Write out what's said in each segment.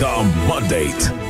The Mandate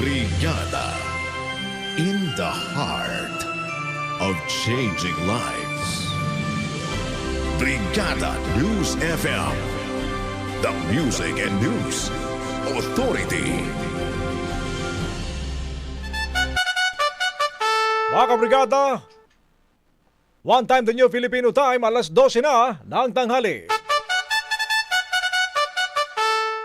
Brigada in the heart of changing lives. Brigada News FM, the music and news authority. Mga kabrigada, one time the new Filipino time, alas 12 na ng tanghali.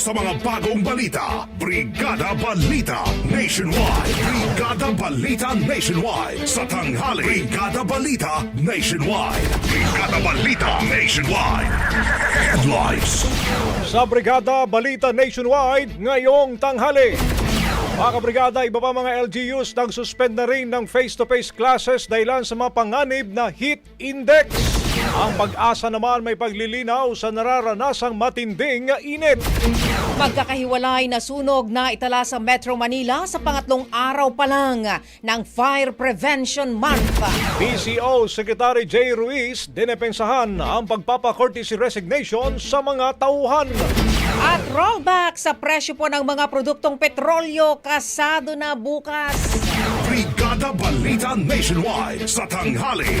Sa mga bagong balita. Brigada Balita Nationwide. Brigada Balita Nationwide. Sa tanghali. Brigada Balita Nationwide. Brigada Balita Nationwide. Headlines. Sa Brigada Balita Nationwide ngayong tanghali. Mga kabrigada, iba pa mga LGUs nang suspend na rin ng face-to-face classes dahilan sa mga panganib na heat index. Ang pag-asa naman may paglilinaw sa nararanasang matinding init. magkakahiwalay na sunog na itala sa Metro Manila sa pangatlong araw pa lang ng Fire Prevention Month. PCO Secretary Jay Ruiz dinepensahan ang pagpapa-courtesy resignation sa mga tauhan. At rollback sa presyo po ng mga produktong petrolyo kasado na bukas. Brigada Balita Nationwide. Sa tanghali.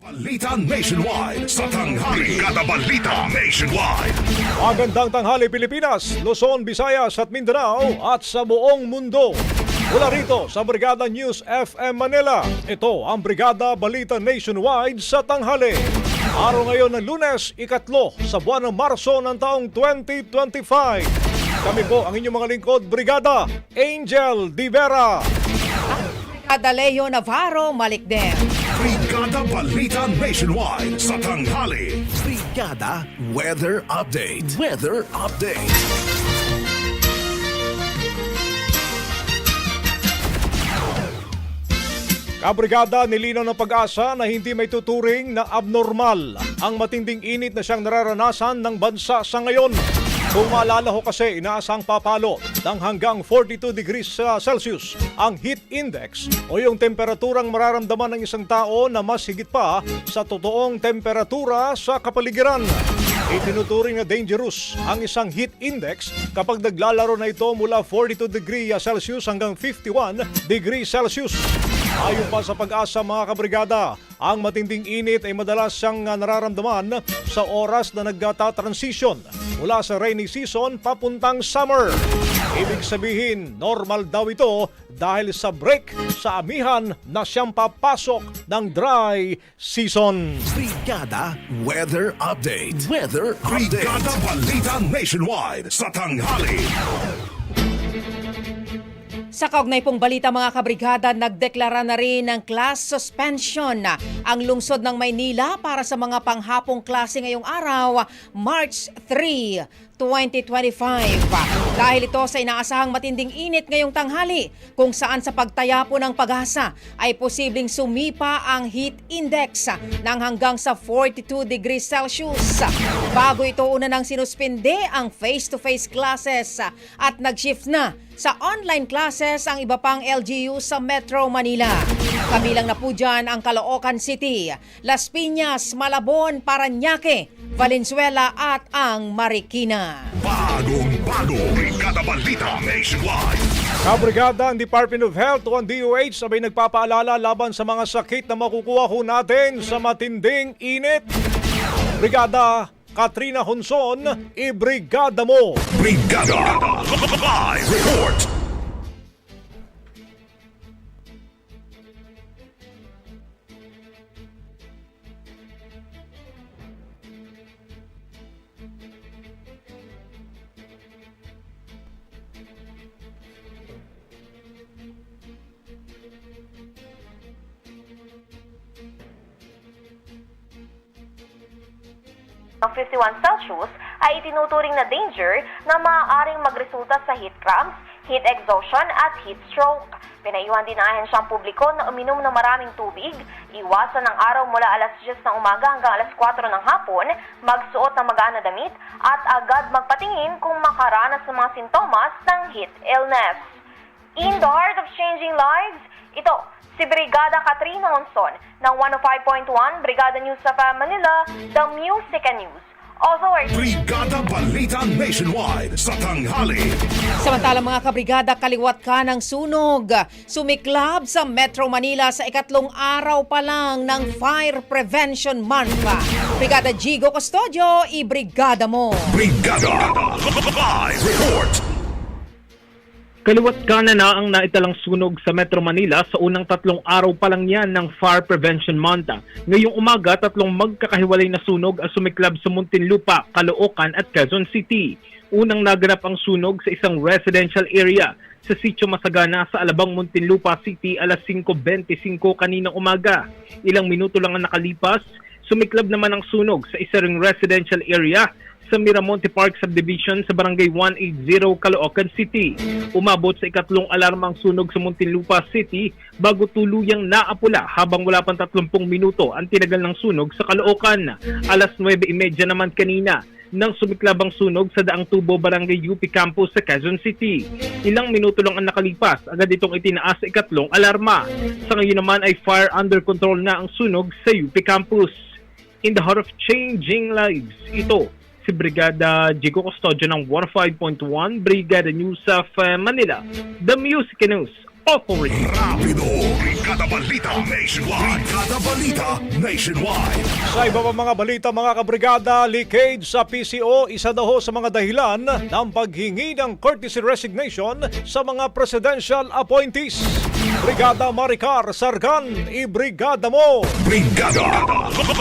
Balita Nationwide. Sa tanghali. Brigada Balita Nationwide. Magandang tanghali Pilipinas, Luzon, Visayas at Mindanao at sa buong mundo. Mula rito sa Brigada News FM Manila, ito ang Brigada Balita Nationwide sa tanghali. Araw ngayon ng lunes, ikatlo sa buwan ng Marso ng taong 2025. Kami po ang inyong mga lingkod, Brigada Angel Di Vera. Brigada Leo Navarro Malikden. Brigada Balita Nationwide sa tanghali. Brigada Weather Update. Weather Update. Kabrigada nilinaw ng pag-asa na hindi may tuturing na abnormal ang matinding init na siyang nararanasan ng bansa sa ngayon. Kung maalala ho kasi, inaasang papalo ng hanggang 42 degrees Celsius ang heat index o yung temperaturang mararamdaman ng isang tao na mas higit pa sa totoong temperatura sa kapaligiran. Itinuturing na dangerous ang isang heat index kapag naglalaro na ito mula 42 degree Celsius hanggang 51 degree Celsius. Ayon pa sa pag-asa mga kabrigada, ang matinding init ay madalas siyang ah, nararamdaman sa oras na nagtata-transition mula sa rainy season papuntang summer. Ibig sabihin, normal daw ito dahil sa break sa amihan na siyang papasok ng dry season. Brigada Weather Update. Weather Update. Brigada Balita Nationwide sa tanghali. Sa kaugnay pong balita mga kabrigada, nagdeklara na rin ng class suspension ang lungsod ng Maynila para sa mga panghapong klase ngayong araw, March 3, 2025. Dahil ito sa inaasahang matinding init ngayong tanghali kung saan sa pagtaya po ng pag-asa ay posibleng sumipa ang heat index ng hanggang sa 42 degrees Celsius. Bago ito una nang sinuspinde ang face-to-face classes at nag-shift na sa online classes ang iba pang LGU sa Metro Manila. Kabilang na po dyan ang Caloocan City, Las Piñas, Malabon, Paranaque, Valenzuela at ang Marikina. Bagong bago. Brigada Balita Nationwide. Kabrigada, ang Department of Health o ang DOH sabay nagpapaalala laban sa mga sakit na makukuha ho natin sa matinding init. Brigada Katrina Honson, ibrigada mo! Brigada Live Report. Ng 51 Celsius ay itinuturing na danger na maaaring magresulta sa heat cramps, heat exhaustion at heat stroke. Pinayuhan din ng ahensyang publiko na uminom ng maraming tubig, iwasan ng araw mula alas 10 ng umaga hanggang alas 4 ng hapon, magsuot ng magaan na damit, at agad magpatingin kung makaranas ng mga sintomas ng heat illness. In the heart of changing lives, ito, si Brigada Katrina Onson ng 105.1 Brigada News sa Manila, The Music and News Authority. Brigada Balita Nationwide sa tanghali. Samantala mga kabrigada, kaliwat ka ng sunog. Sumiklab sa Metro Manila sa ikatlong araw pa lang ng Fire Prevention Month. Brigada Gigo Custodio, ibrigada mo. Brigada Live Report. Kaliwat kanan na ang naitalang sunog sa Metro Manila sa unang tatlong araw pa lang yan ng Fire Prevention Month. Ngayong umaga, tatlong magkakahiwalay na sunog ang sumiklab sa Muntinlupa, Caloocan at Quezon City. Unang naganap ang sunog sa isang residential area sa Sitio Masagana sa Alabang Muntinlupa City alas 5.25 kaninang umaga. Ilang minuto lang ang nakalipas, sumiklab naman ang sunog sa isa ring residential area sa Miramonte Park Subdivision sa Barangay 180 Caloocan City. Umabot sa ikatlong alarmang sunog sa Muntinlupa City bago tuluyang naapula habang wala pang 30 minuto ang tinagal ng sunog sa Caloocan. Alas 9.30 naman kanina nang sumiklabang sunog sa Daang Tubo Barangay UP Campus sa Quezon City. Ilang minuto lang ang nakalipas, agad itong itinaas sa ikatlong alarma. Sa ngayon naman ay fire under control na ang sunog sa UP Campus. In the heart of changing lives, ito si Brigada Jigo Custodio ng 105.1 Brigada News of uh, Manila, The Music News Authority. Rapido. Brigada Balita Nationwide. Brigada Balita Nationwide. Sa iba pa mga balita mga kabrigada, leakage sa PCO isa daw sa mga dahilan ng paghingi ng courtesy resignation sa mga presidential appointees. Brigada Maricar Sargan, ibrigada mo! Brigada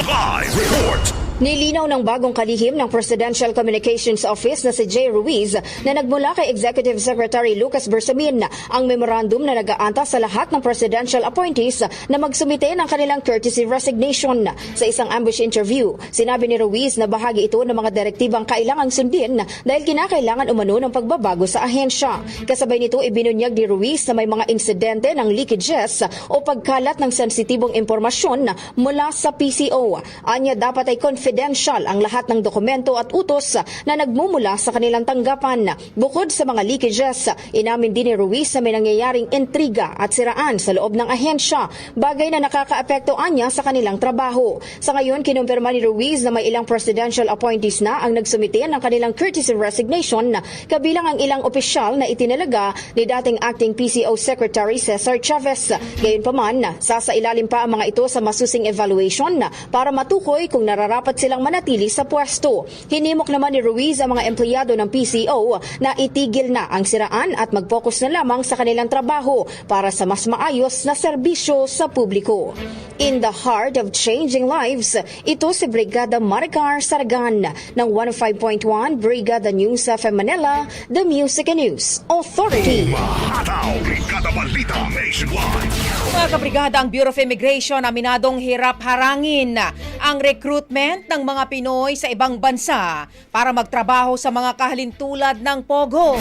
Live Report. Nilinaw ng bagong kalihim ng Presidential Communications Office na si Jay Ruiz na nagmula kay Executive Secretary Lucas Bersamin ang memorandum na nag-aanta sa lahat ng presidential appointees na magsumite ng kanilang courtesy resignation. Sa isang ambush interview, sinabi ni Ruiz na bahagi ito ng mga direktibang kailangang sundin dahil kinakailangan umano ng pagbabago sa ahensya. Kasabay nito, ibinunyag ni Ruiz na may mga insidente ng leakages o pagkalat ng sensitibong impormasyon mula sa PCO. Anya dapat ay confidential ang lahat ng dokumento at utos na nagmumula sa kanilang tanggapan. Bukod sa mga leakages, inamin din ni Ruiz na may nangyayaring intriga at siraan sa loob ng ahensya, bagay na nakakaapekto anya sa kanilang trabaho. Sa ngayon, kinumpirma ni Ruiz na may ilang presidential appointees na ang nagsumite ng kanilang courtesy resignation, kabilang ang ilang opisyal na itinalaga ni dating acting PCO Secretary Cesar Chavez. Gayunpaman, sasailalim pa ang mga ito sa masusing evaluation para matukoy kung nararapat silang manatili sa pwesto. Hinimok naman ni Ruiz ang mga empleyado ng PCO na itigil na ang siraan at mag-focus na lamang sa kanilang trabaho para sa mas maayos na serbisyo sa publiko. In the heart of changing lives, ito si Brigada Maricar Sargan ng 105.1 Brigada News FM Manila, The Music and News Authority. Mahataw. Balita Nationwide. Mga kabrigada, ang Bureau of Immigration aminadong hirap harangin ang recruitment ng mga Pinoy sa ibang bansa para magtrabaho sa mga kahalintulad ng Pogo.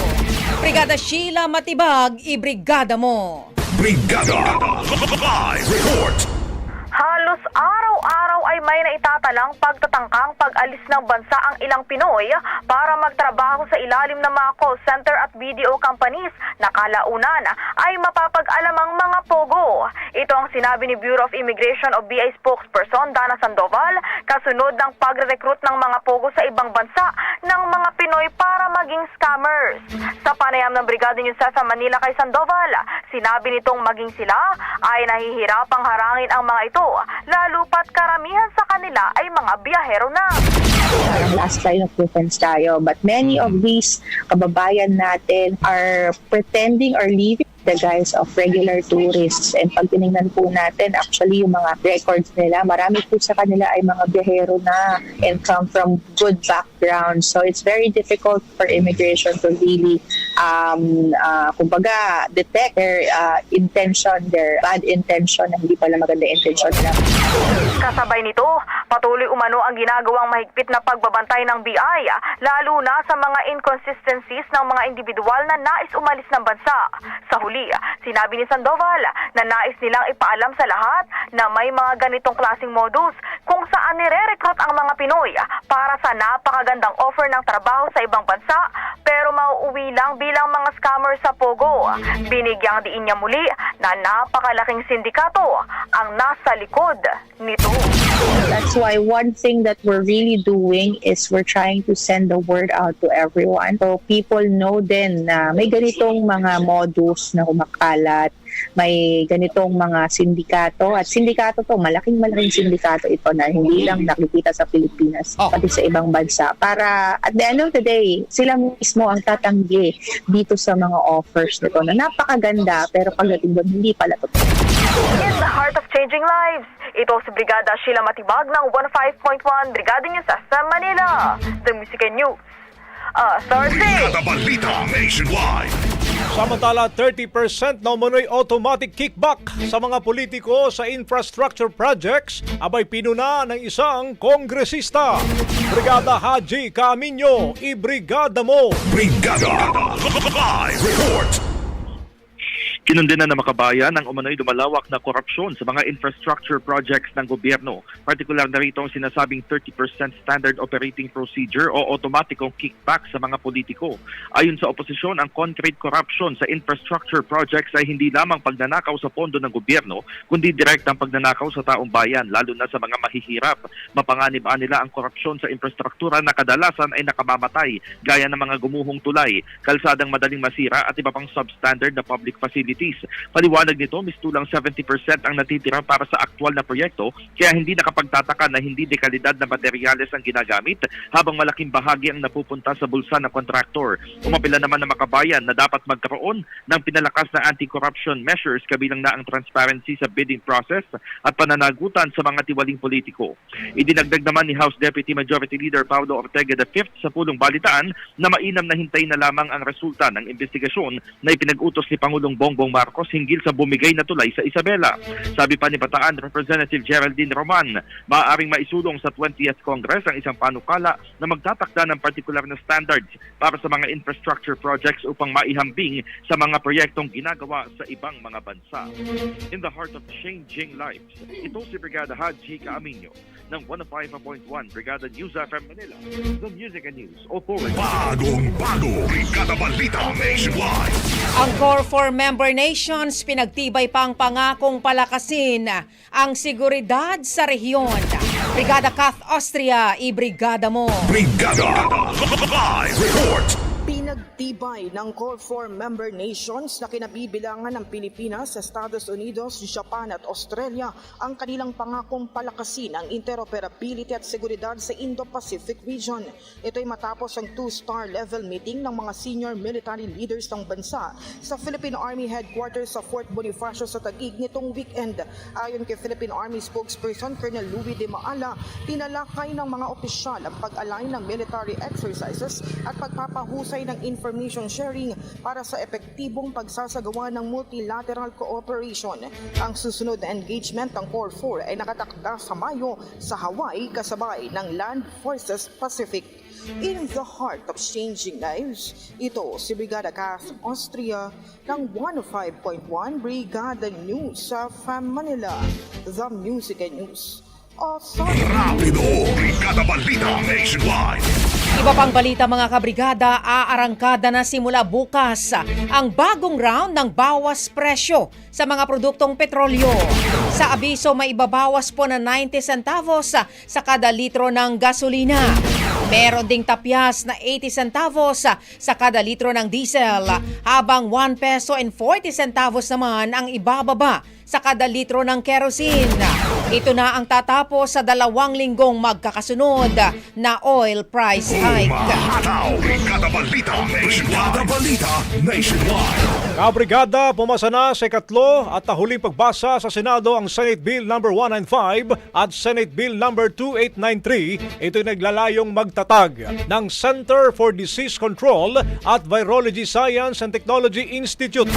Brigada Sheila Matibag, ibrigada mo. Brigada Live Report. Halos araw-araw ay may naitatalang pagtatangkang pag-alis ng bansa ang ilang Pinoy para magtrabaho sa ilalim ng mga call center at video companies na kalaunan ay mapapag-alam ang mga pogo. Ito ang sinabi ni Bureau of Immigration o BI spokesperson Dana Sandoval kasunod ng pagre-recruit ng mga pogo sa ibang bansa ng mga Pinoy para maging scammers. Sa panayam ng Brigada News sa Manila kay Sandoval, sinabi nitong maging sila ay nahihirapang harangin ang mga ito lalo pat karamihan sa kanila ay mga biyahero na. last line of defense tayo. But many of these kababayan natin are pretending or leaving the guise of regular tourists. And pag tinignan po natin, actually yung mga records nila, marami po sa kanila ay mga biyahero na and come from good backgrounds. So it's very difficult for immigration to really, um, uh, kumbaga, detect their uh, intention, their bad intention na hindi pala maganda intention nila. Kasabay nito, patuloy umano ang ginagawang mahigpit na pagbabantay ng BI, lalo na sa mga inconsistencies ng mga individual na nais umalis ng bansa. Sa huli, sinabi ni Sandoval na nais nilang ipaalam sa lahat na may mga ganitong klasing modus kung saan nire-recruit ang mga Pinoy para sa napakagandang offer ng trabaho sa ibang bansa pero mauuwi lang bilang mga scammer sa Pogo. Binigyang diin niya muli na napakalaking sindikato ang nasa likod nito. That's why one thing that we're really doing is we're trying to send the word out to everyone. So people know din na may ganitong mga modus na kumakalat, may ganitong mga sindikato. At sindikato to, malaking malaking sindikato ito na hindi lang nakikita sa Pilipinas, pati sa ibang bansa. Para at the end of the day, sila mismo ang tatanggi dito sa mga offers nito na napakaganda pero pagdating doon hindi pala totoo. In the heart of changing lives, ito si Brigada Sheila Matibag ng 15.1 Brigada News sa Manila. The Music and News. Uh, Authority. Brigada Balita Nationwide. Samantala, 30% na umano'y automatic kickback sa mga politiko sa infrastructure projects abay pinuna ng isang kongresista. Brigada Haji Caminyo, ibrigada mo! Brigada Live Report. Kinundina na makabayan ang umano'y lumalawak na korupsyon sa mga infrastructure projects ng gobyerno. Partikular na rito ang sinasabing 30% standard operating procedure o automatikong kickback sa mga politiko. Ayon sa oposisyon, ang concrete corruption sa infrastructure projects ay hindi lamang pagnanakaw sa pondo ng gobyerno, kundi direktang pagnanakaw sa taong bayan, lalo na sa mga mahihirap. Mapanganib nila ang korupsyon sa infrastruktura na kadalasan ay nakamamatay, gaya ng mga gumuhong tulay, kalsadang madaling masira at iba pang substandard na public facilities facilities. Paliwanag nito, mistulang 70% ang natitira para sa aktwal na proyekto kaya hindi nakapagtataka na hindi dekalidad na materyales ang ginagamit habang malaking bahagi ang napupunta sa bulsa ng kontraktor. Umapila naman ng makabayan na dapat magkaroon ng pinalakas na anti-corruption measures kabilang na ang transparency sa bidding process at pananagutan sa mga tiwaling politiko. Idinagdag naman ni House Deputy Majority Leader Paulo Ortega V sa pulong balitaan na mainam na hintayin na lamang ang resulta ng investigasyon na ipinag-utos ni Pangulong Bongbong Marcos hinggil sa bumigay na tulay sa Isabela. Sabi pa ni Bataan Representative Geraldine Roman, maaaring maisulong sa 20th Congress ang isang panukala na magtatakda ng partikular na standards para sa mga infrastructure projects upang maihambing sa mga proyektong ginagawa sa ibang mga bansa. In the heart of changing lives, ito si Brigada Haji Caaminyo ng 105.1 Brigada News FM Manila, the Music and News Authority. Bagong bago, Brigada Balita Nationwide. Ang Core 4 member nations pinagtibay pa ang pangakong palakasin ang seguridad sa rehiyon. Brigada Kath Austria, i-brigada mo. Brigada Live Report. Pinagtibay ng Core 4 member nations na kinabibilangan ng Pilipinas, Estados Unidos, Japan at Australia ang kanilang pangakong palakasin ang interoperability at seguridad sa Indo-Pacific region. Ito'y matapos ang two-star level meeting ng mga senior military leaders ng bansa sa Philippine Army Headquarters sa Fort Bonifacio sa Taguig nitong weekend. Ayon kay Philippine Army spokesperson Colonel Louis de Maala, tinalakay ng mga opisyal ang pag-align ng military exercises at pagpapahusay ng information sharing para sa epektibong pagsasagawa ng multilateral cooperation. Ang susunod na engagement ng Core 4 ay nakatakda sa Mayo sa Hawaii kasabay ng Land Forces Pacific. In the heart of changing lives, ito si Brigada Kath Austria ng 105.1 Brigada News sa FAM Manila, The Music and News. Rapido, Brigada Balita Nationwide. Iba pang balita mga kabrigada, aarangkada na simula bukas ang bagong round ng bawas presyo sa mga produktong petrolyo. Sa abiso, may ibabawas po na 90 centavos sa kada litro ng gasolina. Meron ding tapyas na 80 centavos sa kada litro ng diesel, habang 1 peso and 40 centavos naman ang ibababa sa kada litro ng kerosene. Ito na ang tatapos sa dalawang linggong magkakasunod na oil price hike. Umahataw, Brigada Balita Nationwide. Brigada Balita Nationwide. Kabrigada, pumasa na sa ikatlo at huling pagbasa sa Senado ang Senate Bill No. 195 at Senate Bill No. 2893. Ito'y naglalayong magtatag ng Center for Disease Control at Virology Science and Technology Institute.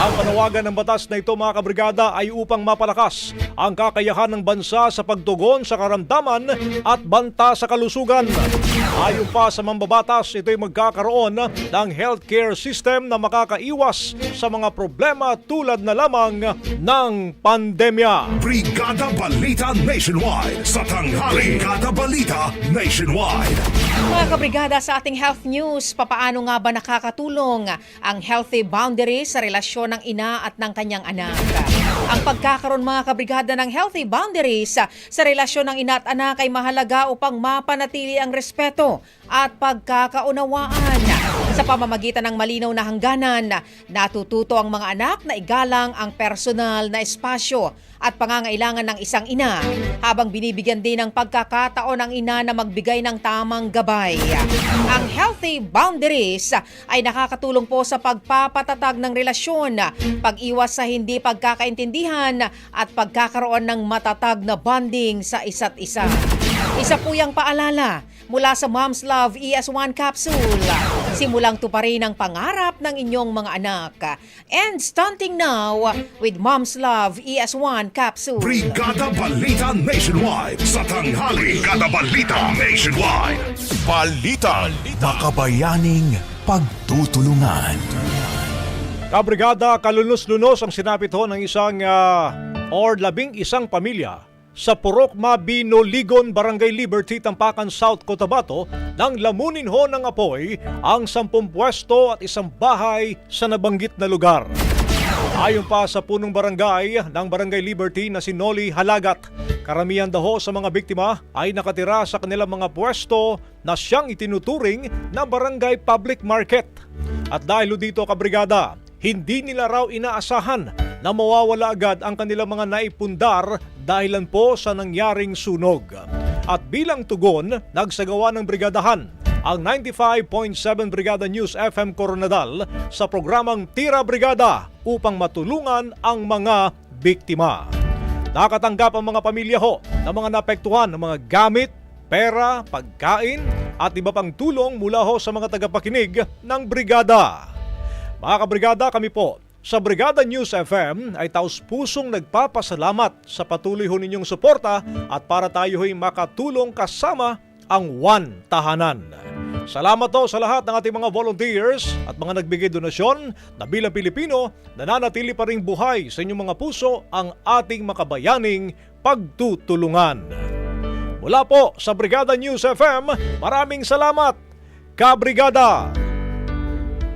Ang panawagan ng batas na ito mga kabrigada ay upang mapalakas ang kakayahan ng bansa sa pagtugon sa karamdaman at banta sa kalusugan. Ayon pa sa mambabatas, ito'y magkakaroon ng healthcare system na makakaiwas sa mga problema tulad na lamang ng pandemya. Brigada Balita Nationwide. Sa tanghali, Brigada Balita Nationwide. Mga kabrigada sa ating health news, papaano nga ba nakakatulong ang healthy boundaries sa relasyon ng ina at ng kanyang anak? Ang pagkakaroon mga kabrigada ng healthy boundaries sa relasyon ng ina at anak ay mahalaga upang mapanatili ang respeto at pagkakaunawaan. Sa pamamagitan ng malinaw na hangganan, natututo ang mga anak na igalang ang personal na espasyo at pangangailangan ng isang ina habang binibigyan din ng pagkakataon ang ina na magbigay ng tamang gabay. Ang healthy boundaries ay nakakatulong po sa pagpapatatag ng relasyon, pag-iwas sa hindi pagkakaintindihan at pagkakaroon ng matatag na bonding sa isa't isa. Isa po yung paalala mula sa Mom's Love ES1 Capsule. Simulang tuparin ang pangarap ng inyong mga anak. And stunting now with Mom's Love ES1 Capsule. Brigada Balita Nationwide. Sa tanghali, Brigada Balita Nationwide. Balita. Makabayaning pagtutulungan. Kabrigada, kalunos-lunos ang sinapit ho ng isang ah, or labing isang pamilya sa Purok Mabinoligon, Barangay Liberty, Tampakan, South Cotabato nang lamunin ho ng apoy ang sampung pwesto at isang bahay sa nabanggit na lugar. Ayon pa sa punong barangay ng Barangay Liberty na si Noli Halagat, karamihan daw ho sa mga biktima ay nakatira sa kanilang mga pwesto na siyang itinuturing na barangay public market. At dahil dito kabrigada, hindi nila raw inaasahan na mawawala agad ang kanilang mga naipundar dahilan po sa nangyaring sunog. At bilang tugon, nagsagawa ng brigadahan ang 95.7 Brigada News FM Coronadal sa programang Tira Brigada upang matulungan ang mga biktima. Nakatanggap ang mga pamilya ho ng mga napektuhan ng mga gamit, pera, pagkain at iba pang tulong mula ho sa mga tagapakinig ng brigada. Mga kabrigada, kami po sa Brigada News FM ay taus pusong nagpapasalamat sa patuloy ho ninyong suporta at para tayo ho'y makatulong kasama ang One Tahanan. Salamat to sa lahat ng ating mga volunteers at mga nagbigay donasyon na bilang Pilipino nananatili pa ring buhay sa inyong mga puso ang ating makabayaning pagtutulungan. Mula po sa Brigada News FM, maraming salamat, Kabrigada!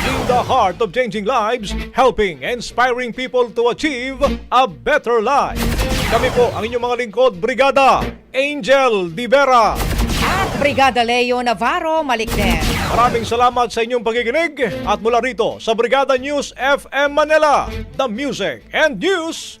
In the heart of changing lives, helping, inspiring people to achieve a better life. Kami po ang inyong mga lingkod, Brigada Angel Divera. At Brigada Leo Navarro Malikden. Maraming salamat sa inyong pakikinig at mula rito sa Brigada News FM Manila, the Music and News